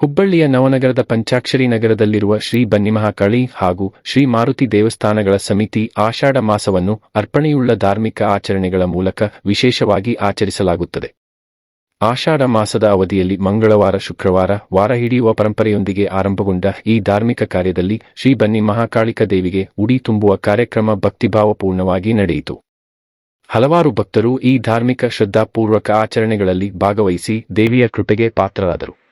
ಹುಬ್ಬಳ್ಳಿಯ ನವನಗರದ ಪಂಚಾಕ್ಷರಿ ನಗರದಲ್ಲಿರುವ ಶ್ರೀ ಬನ್ನಿಮಹಾಕಳಿ ಹಾಗೂ ಶ್ರೀ ಮಾರುತಿ ದೇವಸ್ಥಾನಗಳ ಸಮಿತಿ ಆಷಾಢ ಮಾಸವನ್ನು ಅರ್ಪಣೆಯುಳ್ಳ ಧಾರ್ಮಿಕ ಆಚರಣೆಗಳ ಮೂಲಕ ವಿಶೇಷವಾಗಿ ಆಚರಿಸಲಾಗುತ್ತದೆ. ಆಷಾಢ ಮಾಸದ ಅವಧಿಯಲ್ಲಿ ಮಂಗಳವಾರ, ಶುಕ್ರವಾರ, ವಾರ ಹಿಡಿಯುವ ಪರಂಪರೆಯೊಂದಿಗೆ ಆರಂಭಗೊಂಡ ಈ ಧಾರ್ಮಿಕ ಕಾರ್ಯದಲ್ಲಿ ಶ್ರೀ ಬನ್ನಿ ಮಹಾಕಾಳಿಕ ದೇವಿಗೆ ಉಡಿ ತುಂಬುವ ಕಾರ್ಯಕ್ರಮ ಭಕ್ತಿಭಾವಪೂರ್ಣವಾಗಿ ನಡೆಯಿತು. ಹಲವಾರು ಭಕ್ತರು ಈ ಧಾರ್ಮಿಕ ಶ್ರದ್ಧಾಪೂರ್ವಕ ಆಚರಣೆಗಳಲ್ಲಿ ಭಾಗವಹಿಸಿ ದೇವಿಯ ಕೃಪೆಗೆ ಪಾತ್ರರಾದರು.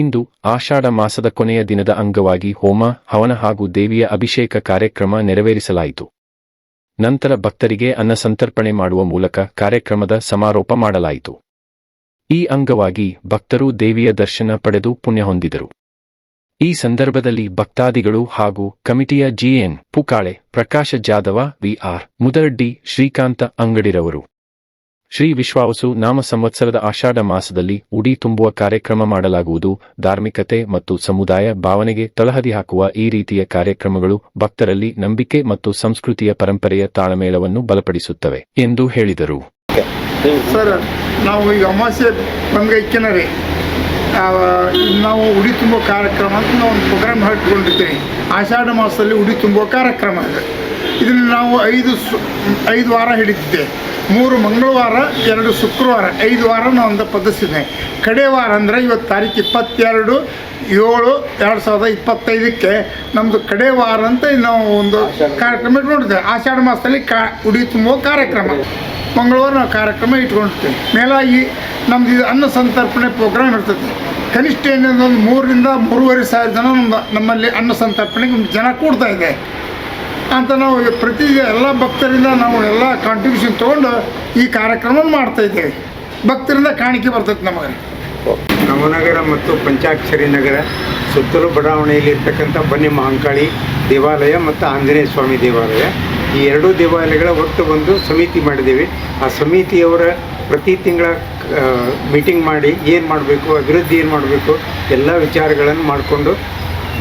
ಇಂದು ಆಷಾಢ ಮಾಸದ ಕೊನೆಯ ದಿನದ ಅಂಗವಾಗಿ ಹೋಮ, ಹವನ ಹಾಗೂ ದೇವಿಯ ಅಭಿಷೇಕ ಕಾರ್ಯಕ್ರಮ ನೆರವೇರಿಸಲಾಯಿತು. ನಂತರ ಭಕ್ತರಿಗೆ ಅನ್ನ ಸಂತರ್ಪಣೆ ಮಾಡುವ ಮೂಲಕ ಕಾರ್ಯಕ್ರಮದ ಸಮಾರೋಪ ಮಾಡಲಾಯಿತು. ಈ ಅಂಗವಾಗಿ ಭಕ್ತರು ದೇವಿಯ ದರ್ಶನ ಪಡೆದು ಪುಣ್ಯ ಹೊಂದಿದರು. ಈ ಸಂದರ್ಭದಲ್ಲಿ ಭಕ್ತಾದಿಗಳು ಹಾಗೂ ಕಮಿಟಿಯ ಜಿಎನ್ ಪುಕಾಳೆ ಪ್ರಕಾಶ ಜಾಧವ ವಿಆರ್ ಮುದರ್ಡಿ ಶ್ರೀಕಾಂತ ಅಂಗಡಿರವರು. ಶ್ರೀ ವಿಶ್ವಾವಸು ನಾಮ ಸಂವತ್ಸರದ ಆಷಾಢ ಮಾಸದಲ್ಲಿ ಉಡಿ ತುಂಬುವ ಕಾರ್ಯಕ್ರಮ ಮಾಡಲಾಗುವುದು. ಧಾರ್ಮಿಕತೆ ಮತ್ತು ಸಮುದಾಯ ಭಾವನೆಗೆ ತಳಹದಿ ಹಾಕುವ ಈ ರೀತಿಯ ಕಾರ್ಯಕ್ರಮಗಳು ಭಕ್ತರಲ್ಲಿ ನಂಬಿಕೆ ಮತ್ತು ಸಂಸ್ಕೃತಿಯ ಪರಂಪರೆಯ ತಾಳಮೇಳವನ್ನು ಬಲಪಡಿಸುತ್ತವೆ ಎಂದು ಹೇಳಿದರು. ಸರ್, ನಾವು ಈಗ ಅಮಾವಾಸ್ಯೆ ನಾವು ಉಡಿ ತುಂಬೋ ಕಾರ್ಯಕ್ರಮ ಅಂತ ನಾವು ಒಂದು ಪ್ರೋಗ್ರಾಮ್ ಹಾಕಿಕೊಂಡಿದ್ದೇವೆ ಆಷಾಢ ಮಾಸದಲ್ಲಿ ಉಡಿ ತುಂಬುವ ಕಾರ್ಯಕ್ರಮ. ಇದೆ ಇದನ್ನು ನಾವು ಐದು ಐದು ವಾರ ಹಿಡಿತಿದ್ದೆ ಮೂರು ಮಂಗಳವಾರ, ಎರಡು ಶುಕ್ರವಾರ, ಐದು ವಾರ ನಾವು ಒಂದು ಪದ್ಧತಿಸಿದ್ದೆ ಕಡೆ ವಾರ ಅಂದರೆ ಇವತ್ತು ತಾರೀಕು ಇಪ್ಪತ್ತೆರಡು, ಏಳು, ಎರಡು ಸಾವಿರದ ಇಪ್ಪತ್ತೈದಕ್ಕೆ ನಮ್ಮದು ಕಡೆ ವಾರ ಅಂತ ನಾವು ಒಂದು ಕಾರ್ಯಕ್ರಮ ಇಟ್ಕೊಂಡಿದ್ದೇವೆ ಆಷಾಢ ಮಾಸದಲ್ಲಿ ಕಾ, ಉಡಿ ತುಂಬುವ ಕಾರ್ಯಕ್ರಮ. ಮಂಗಳವಾರ ನಾವು ಕಾರ್ಯಕ್ರಮ ಇಟ್ಕೊಂಡಿರ್ತೀವಿ. ಮೇಲಾಗಿ ನಮ್ಮದು ಇದು ಅನ್ನ ಸಂತರ್ಪಣೆ ಪ್ರೋಗ್ರಾಮ್ ಇರ್ತದೆ. ಕನಿಷ್ಠ ಏನಂದ್ರೆ ಒಂದು ಮೂರರಿಂದ ಮೂರುವರೆ ಸಾವಿರ ಜನ ನಮ್ಮ ನಮ್ಮಲ್ಲಿ ಅನ್ನ ಸಂತರ್ಪಣೆಗೆ ಜನ ಕೂಡ್ತಾ ಇದೆ. ಅಂತ ನಾವು ಪ್ರತಿ ಎಲ್ಲ ಭಕ್ತರಿಂದ ನಾವು ಎಲ್ಲ ಕಾಂಟ್ರಿಬ್ಯೂಷನ್ ತೊಗೊಂಡು ಈ ಕಾರ್ಯಕ್ರಮ ಮಾಡ್ತಾ ಇದ್ದೇವೆ. ಭಕ್ತರಿಂದ ಕಾಣಿಕೆ ಬರ್ತೈತೆ ನಮಗೆ. ನವನಗರ ಮತ್ತು ಪಂಚಾಕ್ಷರಿ ನಗರ, ಸುತ್ತಲೂ ಬಡಾವಣೆಯಲ್ಲಿ ಇರ್ತಕ್ಕಂಥ ಬನ್ನಿ ಮಹಾಂಕಾಳಿ ದೇವಾಲಯ ಮತ್ತು ಆಂಜನೇಯ ಸ್ವಾಮಿ ದೇವಾಲಯ. ಈ ಎರಡೂ ದೇವಾಲಯಗಳ ಒಟ್ಟು ಬಂದು ಸಮಿತಿ ಮಾಡಿದ್ದೀವಿ. ಆ ಸಮಿತಿಯವರ ಪ್ರತಿ ತಿಂಗಳ ಮೀಟಿಂಗ್ ಮಾಡಿ ಏನು ಮಾಡಬೇಕು, ಅಭಿವೃದ್ಧಿ ಏನು ಮಾಡಬೇಕು, ಎಲ್ಲ ವಿಚಾರಗಳನ್ನು ಮಾಡಿಕೊಂಡು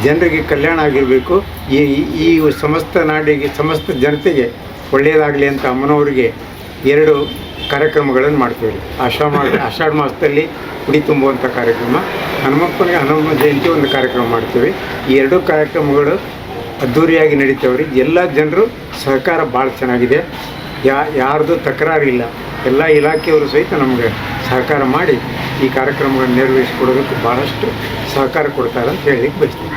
ಜನರಿಗೆ ಕಲ್ಯಾಣ ಆಗಿರಬೇಕು. ಈ ಈ ಸಮಸ್ತ ನಾಡಿಗೆ, ಸಮಸ್ತ ಜನತೆಗೆ ಒಳ್ಳೆಯದಾಗಲಿ ಅಂತ ಅಮ್ಮನವರಿಗೆ ಎರಡು ಕಾರ್ಯಕ್ರಮಗಳನ್ನು ಮಾಡ್ತೀವಿ. ಆಷಾಢ ಆಷಾಢ ಮಾಸದಲ್ಲಿ ಉಡಿ ತುಂಬುವಂಥ ಕಾರ್ಯಕ್ರಮ, ಹನುಮಪ್ಪನಿಗೆ ಹನುಮ ಜಯಂತಿ ಒಂದು ಕಾರ್ಯಕ್ರಮ ಮಾಡ್ತೀವಿ. ಈ ಎರಡೂ ಕಾರ್ಯಕ್ರಮಗಳು ಅದ್ಧೂರಿಯಾಗಿ ನಡೀತಾವ್ರಿ. ಎಲ್ಲ ಜನರು ಸಹಕಾರ ಭಾಳ ಚೆನ್ನಾಗಿದೆ. ಯಾ, ಯಾರ್ದು ತಕರಾರಿಲ್ಲ ಎಲ್ಲ ಇಲಾಖೆಯವರು ಸಹಿತ ನಮಗೆ ಸಹಕಾರ ಮಾಡಿ ಈ ಕಾರ್ಯಕ್ರಮಗಳನ್ನು ನೆರವೇರಿಸಿಕೊಡೋದಕ್ಕೆ ಭಾಳಷ್ಟು ಸಹಕಾರ ಕೊಡ್ತಾರೆ ಅಂತ ಹೇಳಲಿಕ್ಕೆ ಬಯಸ್ತೀನಿ.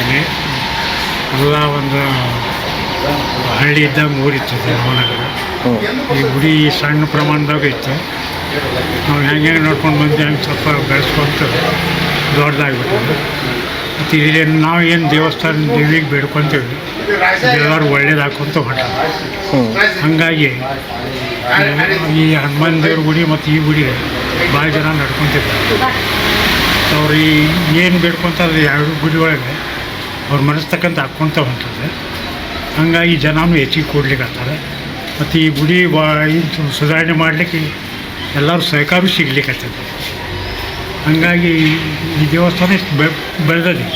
ಇಲ್ಲಿ ಎಲ್ಲ ಒಂದು ಹಳ್ಳಿ ಇದ್ದಂಗೆ ಊರಿತ್ತು ನವನಗರ ಈ ಗುಡಿ ಸಣ್ಣ ಪ್ರಮಾಣದಾಗ ಇತ್ತು. ನಾವು ಹೆಂಗೆ ನೋಡ್ಕೊಂಡು ಬಂದು ಹಂಗೆ ಸ್ವಲ್ಪ ಬೆಳೆಸ್ಕೊಂತ ದೊಡ್ಡದಾಗ್ಬಿಟ್ಟು ಮತ್ತು ಇದೇನು ನಾವು ಏನು ದೇವಸ್ಥಾನ ದೇವಿಗೆ ಬೇಡ್ಕೊತೀವಿ ದೇವರು ಒಳ್ಳೇದು ಹಾಕೊಂತ ಹೊಟ್ಟ ಹಂಗಾಗಿ ಈ ಹನುಮಾನ್ ದೇವ್ರ ಗುಡಿ ಮತ್ತು ಈ ಗುಡಿ ಭಾಳ ಜನ ನಡ್ಕೊತಿದ್ದಾರೆ ಅವ್ರು ಈ ಏನು ಬೇಡ್ಕೊತಾರೆ ಎರಡು ಗುಡಿ ಒಳಗೆ ಅವ್ರ ಮನಸ್ಸು ತಕ್ಕಂತ ಹಾಕ್ಕೊಂತ ಹೊಂಟದೆ ಹಂಗಾಗಿ ಜನನೂ ಹೆಚ್ಚಿಗೆ ಕೊಡ್ಲಿಕ್ಕೆ ಮತ್ತು ಈ ಗುಡಿ ಬಾ ಇದು ಸುಧಾರಣೆ ಮಾಡಲಿಕ್ಕೆ ಎಲ್ಲರೂ ಸಹಕಾರ ಸಿಗ್ಲಿಕ್ಕೆ ಹಂಗಾಗಿ ಈ ದೇವಸ್ಥಾನ ಇಷ್ಟು ಬೆಳೆದದೆ.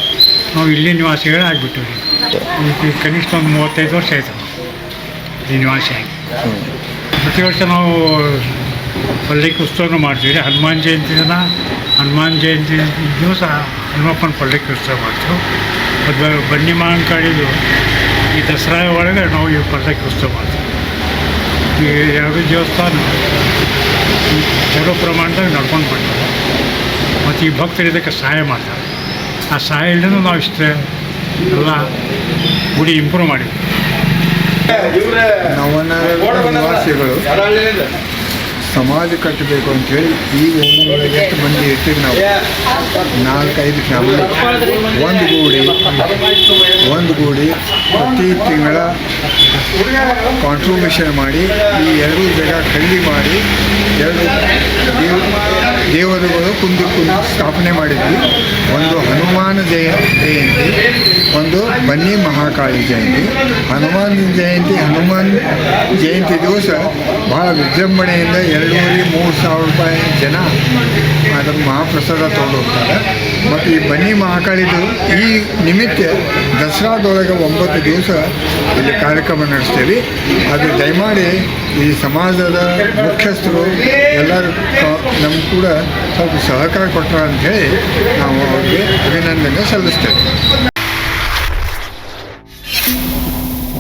ನಾವು ಇಲ್ಲಿ ನಿವಾಸಿಗಳೇ ಆಗಿಬಿಟ್ಟಿವಿ ಕನಿಷ್ಠ ಒಂದು ಮೂವತ್ತೈದು ವರ್ಷ ಆಯಿತು ಈ ನಿವಾಸಿ ಆಗಿ. ಪ್ರತಿ ವರ್ಷ ನಾವು ಪಲ್ಲಕ್ಕಿ ಉತ್ಸವನೂ ಮಾಡ್ತೀವಿ ಹನುಮಾನ್ ಜಯಂತಿ ದಿನ, ಹನುಮಾನ್ ಜಯಂತಿ ದಿವಸ ಹನುಮಪ್ಪನ ಪಳ್ಳಿ ಉತ್ಸವ ಮಾಡ್ತೀವಿ ಅದು ಬನ್ನಿ ಮಹಾಂಕಾಳಿದು ಈ ದಸರಾ ಒಳಗೆ ನಾವು ಈ ಪಳ್ಳಿ ಉತ್ಸವ ಮಾಡ್ತೀವಿ ಈ ಎರಡು ದೇವಸ್ಥಾನ ಚಲೋ ಪ್ರಮಾಣದಾಗ ನಡ್ಕೊಂಡು ಬರ್ತಾರೆ ಮತ್ತು ಈ ಭಕ್ತರು ಇದಕ್ಕೆ ಸಹಾಯ ಮಾಡ್ತಾರೆ. ಆ ಸಹಾಯ ಇಲ್ಲದೂ ನಾವು ಇಷ್ಟೇ ಎಲ್ಲ ಗುಡಿ ಇಂಪ್ರೂವ್ ಮಾಡಿದ್ವಿ ನವನ ನಿವಾಸಿಗಳು. ಸಮಾಜ ಕಟ್ಟಬೇಕು ಅಂತೇಳಿ ಈ ಓಣಿಯೊಳಗೆ ಎಷ್ಟು ಮಂದಿ ಇರ್ತೀವಿ ನಾವು ನಾಲ್ಕೈದು ಫ್ಯಾಮಿಲಿ, ಒಂದು ಗೂಡಿ ಒಂದು ಗೂಡಿ ಪ್ರತಿ ತಿಂಗಳ ಕಾಂಟ್ರಿಬ್ಯೂಷನ್ ಮಾಡಿ, ಈ ಎರಡು ಜಾಗ ಖರೀದಿ ಮಾಡಿ, ಎರಡು ದೇವ, ದೇವರುಗಳು ಕುಂದು ಕುಂದು ಸ್ಥಾಪನೆ ಮಾಡಿದ್ವಿ. ಒಂದು ಹನುಮಾನ ಜಯ, ಜಯಂತಿ, ಒಂದು ಬನ್ನಿ ಮಹಾಕಾಳಿ ಜಯಂತಿ. ಹನುಮಾನ್ ಜಯಂತಿ ಹನುಮಾನ್ ಜಯಂತಿ ದಿವಸ ಭಾಳ ವಿಜೃಂಭಣೆಯಿಂದ ಎರಡೂವರೆ, ಮೂರು ಸಾವಿರ ರೂಪಾಯಿ ಜನ ಅದನ್ನು ಮಹಾಪ್ರಸಾದ ತೊಗೊಂಡು ಹೋಗ್ತಾರೆ ಮತ್ತು ಈ ಬನ್ನಿ ಮಹಾಕಾಳಿದು ಈ ನಿಮಿತ್ತ ದಸರಾದೊಳಗೆ ಒಂಬತ್ತು ದಿವಸ ಇಲ್ಲಿ ಕಾರ್ಯಕ್ರಮ ನಡೆಸ್ತೇವೆ. ಅದು ದಯಮಾಡಿ ಈ ಸಮಾಜದ ಮುಖ್ಯಸ್ಥರು ಎಲ್ಲರೂ ನಮ್ಗೆ ಕೂಡ ಸ್ವಲ್ಪ ಸಹಕಾರ ಕೊಟ್ಟರು ಅಂಥೇಳಿ ನಾವು ಅವ್ರಿಗೆ ಅಭಿನಂದನೆ ಸಲ್ಲಿಸ್ತೇವೆ.